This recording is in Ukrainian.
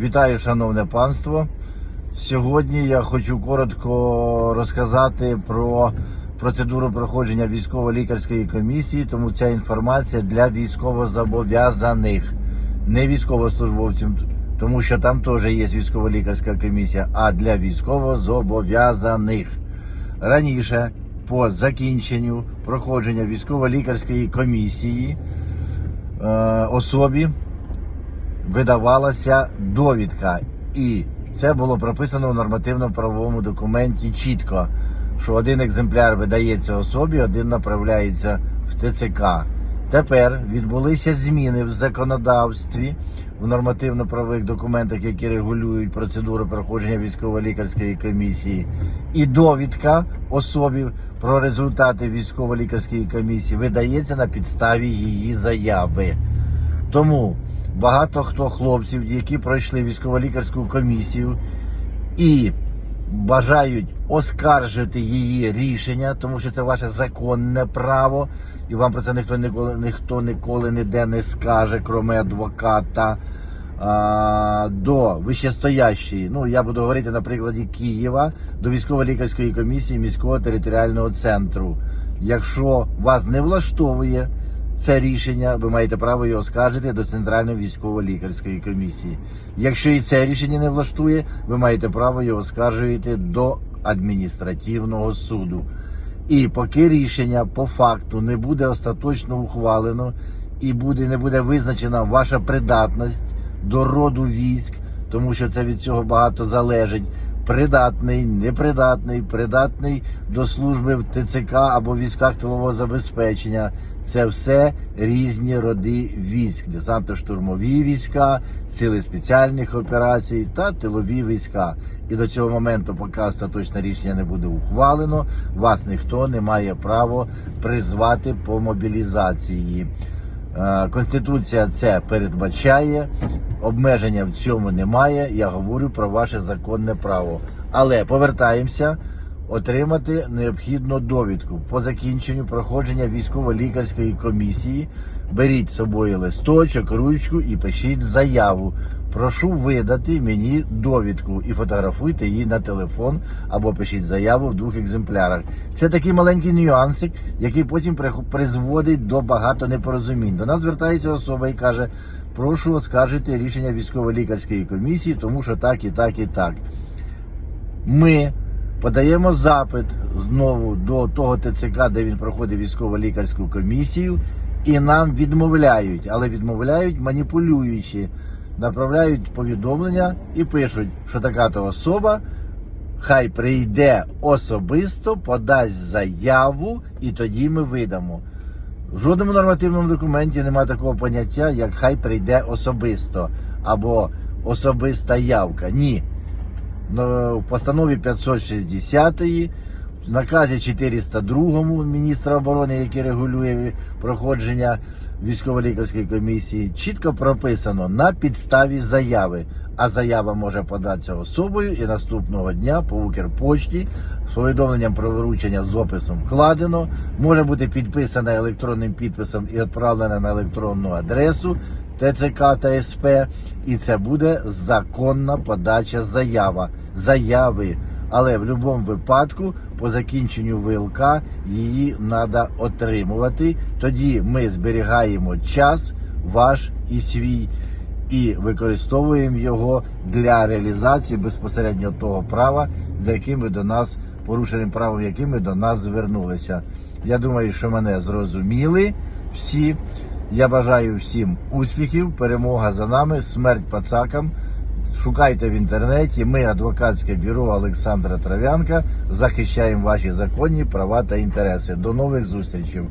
Вітаю, шановне панство. Сьогодні я хочу коротко розказати про процедуру проходження військово-лікарської комісії, тому ця інформація для військовозобов'язаних, не військовослужбовців, тому що там теж є військово-лікарська комісія, а для військовозобов'язаних. Раніше, по закінченню проходження військово-лікарської комісії, е, особі видавалася довідка, і це було прописано в нормативно-правовому документі чітко, що один екземпляр видається особі, один направляється в ТЦК. Тепер відбулися зміни в законодавстві в нормативно-правових документах, які регулюють процедуру проходження військово-лікарської комісії, і довідка особі про результати військово-лікарської комісії видається на підставі її заяви. Тому багато хто хлопців, які пройшли військово-лікарську комісію і бажають оскаржити її рішення, тому що це ваше законне право, і вам про це ніхто ніколи, ніхто ніколи ніде не скаже, крім адвоката. а, До вищестоящої, ну я буду говорити на прикладі Києва, до військово-лікарської комісії міського територіального центру. Якщо вас не влаштовує це рішення, ви маєте право його оскаржити до Центральної військово-лікарської комісії. Якщо і це рішення не влаштує, ви маєте право його оскаржувати до адміністративного суду. І поки рішення по факту не буде остаточно ухвалено і буде, не буде визначена ваша придатність до роду військ, тому що це від цього багато залежить. Придатний, непридатний, придатний до служби в ТЦК або військах тилового забезпечення. Це все різні роди військ, десантно-штурмові війська, сили спеціальних операцій та тилові війська. І до цього моменту, поки остаточне рішення не буде ухвалено, вас ніхто не має права призвати по мобілізації. Е, Конституція це передбачає, обмеження в цьому немає. Я говорю про ваше законне право. Але повертаємося отримати необхідну довідку по закінченню проходження військово-лікарської комісії. Беріть з собою листочок, ручку і пишіть заяву. Прошу видати мені довідку і фотографуйте її на телефон або пишіть заяву в двох екземплярах. Це такий маленький нюансик, який потім призводить до багато непорозумінь. До нас звертається особа і каже: прошу оскаржити рішення військово-лікарської комісії, тому що так і так і так. Ми подаємо запит знову до того ТЦК, де він проходить військово-лікарську комісію, і нам відмовляють, але відмовляють маніпулюючи, направляють повідомлення і пишуть, що така то особа. Хай прийде особисто, подасть заяву, і тоді ми видамо. В жодному нормативному документі немає такого поняття, як хай прийде особисто або особиста явка. Ні. В постанові 560, в наказі 402 міністра оборони, який регулює проходження військово-лікарської комісії, чітко прописано на підставі заяви. А заява може податися особою і наступного дня по Укрпочті з повідомленням про виручення з описом вкладено, може бути підписана електронним підписом і відправлена на електронну адресу ТЦК та СП, і це буде законна подача заява, заяви. Але в будь-якому випадку по закінченню ВЛК її треба отримувати. Тоді ми зберігаємо час ваш і свій і використовуємо його для реалізації безпосередньо того права, за яким ви до нас порушеним правом, яким ви до нас звернулися. Я думаю, що мене зрозуміли всі. Я бажаю всім успіхів, перемога за нами, смерть пацакам. Шукайте в інтернеті. Ми, адвокатське бюро Олександра Трав'янка, захищаємо ваші законні права та інтереси. До нових зустрічей.